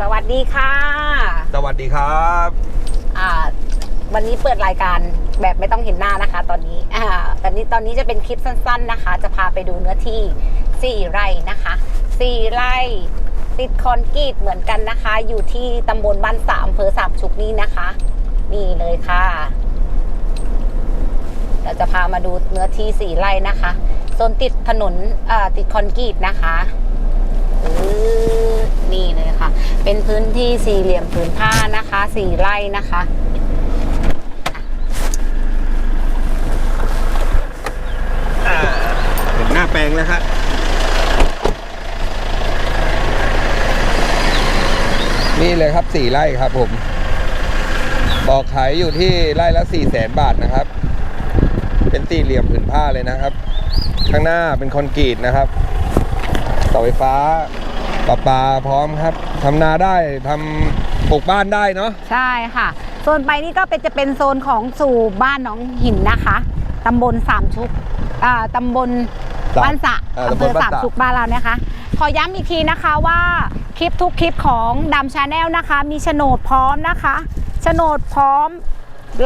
สวัสดีค่ะสวัสดีครับอ่าวันนี้เปิดรายการแบบไม่ต้องเห็นหน้านะคะ ตอนนี้อ่าตอนนี้ตอนนี้จะเป็นคลิปสั้น ๆนะคะ จะพาไปดูเนื้อที่ 4 ไร่นะคะ4ไร่ติดคอนกรีตเหมือนกันนะคะ อยู่ที่ตำบลบ้านสามอำเภอสามชุกนี้นะคะ นี่เลยค่ะ เราจะพามาดูเนื้อที่4ไร่นะคะโซนติดถนนอ่าติดคอนกรีตนะคะอือนี่เลยค่ะ เป็น พื้นที่สี่เหลี่ยมผืนผ้านะคะสี่ไร่นะคะเห็นหน้าแปลงแล้วครับนี่เลยครับสี่ไร่ครับผม บอกขายอยู่ที่ไร่ละสี่แสนบาทนะครับ เป็นสี่เหลี่ยมผืนผ้าเลยนะครับ ข้างหน้าเป็นคอนกรีตนะครับเสาไฟฟ้า ประปาพร้อมครับทำนาได้ทำปลูกบ้านได้เนาะใช่ค่ะ โซนไปนี่ก็เป็นจะเป็นโซนของสู่บ้านหน้องหินนะคะตำบลสามชุกอ่าตำบลสามบ้านสะอ่าอำเภอตำบลบ้านสามสะชุกบ้านเรานะคะ ขอย้ำอีกทีนะคะว่าคลิปทุกคลิปของดำชาแนลนะคะ มีโฉนดพร้อมนะคะโฉนดพร้อม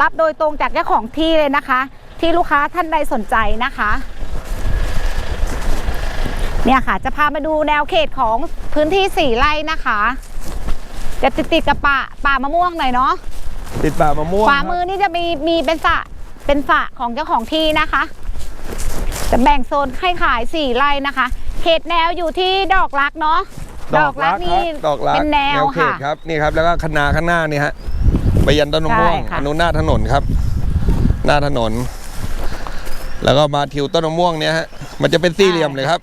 รับโดยตรงจากเจ้าของที่เลยนะคะ ที่ลูกค้าท่านใดสนใจนะคะ เนี่ยค่ะ จะพามาดูแนวเขตของพื้นที่สี่ไร่นะคะ จะติดติดๆกับป่าป่ามะม่วงหน่อยเนาะติดป่ามะม่วงขวาครับมือนี่จะมีมีเป็นสระเป็นสระของเจ้าของที่นะคะ จะแบ่งโซนให้ขายสี่ไร่นะคะ เขตแนวอยู่ที่ดอกรักเนาะดอกรักนี่ครับดอกรักเป็นแนวเขค่ะตครับนี่ครับ แล้วก็คณาข้างหน้านี่ฮะไปยันต้นมะม่วงใช่ค่ะอนุหน้าถนนครับ หน้าถนน แล้วก็มาทิวต้นมะม่วงเนี่ยฮะมันจะเป็นสี่เหลี่ยมเลยครับ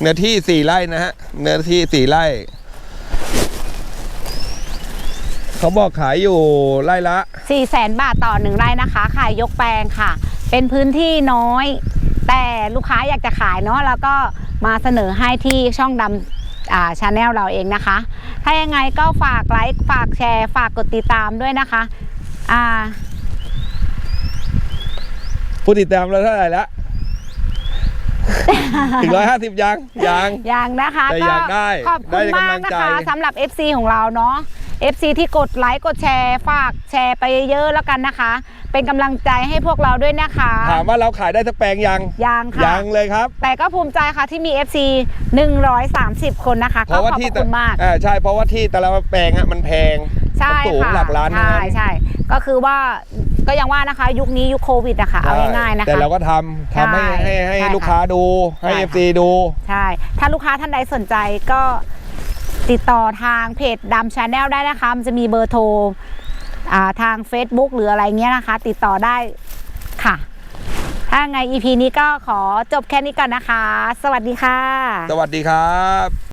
เนื้อที่สี่ไร่นะฮะ เนื้อที่สี่ไร่ เขาบอกขายอยู่ไร่ละสี่แสนบาทต่อหนึ่งไร่นะคะ ขายยกแปลงค่ะ เป็นพื้นที่น้อย แต่ลูกค้าอยากจะขายเนาะแล้วก็มาเสนอให้ที่ช่องดำอ่าชาแนลเราเองนะคะ ถ้ายังไงก็ฝากไลค์ฝากแชร์ ฝากกดติดตามด้วยนะคะ อ่า ผู้ติดตามเราเท่าไหร่ละ ถึงร้อยห้าสิบยังยังยังนะคะแต่อยากได้ขอบคุณได้มากกำลังนะใจคะสำหรับ FC ของเราเนาะ FC ที่กดไลค์กดแชร์ฝากแชร์ไปเยอะๆแล้วกันนะคะ เป็นกำลังใจให้พวกเราด้วยนะคะ ถามว่าเราขายได้สักแปลงยังยังค่ะยังเลยครับ แต่ก็ภูมิใจค่ะที่มี FC 130 คนนะคะเพก็ราะขว่าอบพที่ระคุณมากอ่าใช่เพราะว่าที่แต่ละแปลงอะมันแพงใช่มันสูงค่ะหลักล้านทั้งใช่นั้นใช่ก็คือว่า ก็ยังว่านะคะ ยุคนี้ยุคโควิดอะค่ะเอาง่ายๆนะคะแต่เราก็ทำทำให้ใช่ให้ให้ใช่ลูกค้าดูให้ใช่ค่ะ FC ดูใช่ถ้าลูกค้าท่านใดสนใจก็ติดต่อทางเพจดำชาแนลได้นะคะมันจะมีเบอร์โทรอ่าทาง Facebook หรืออะไรเงี้ยนะคะ ติดต่อได้ค่ะ ถ้าไง EP นี้ก็ขอจบแค่นี้ก่อนนะคะ สวัสดีค่ะ สวัสดีครับ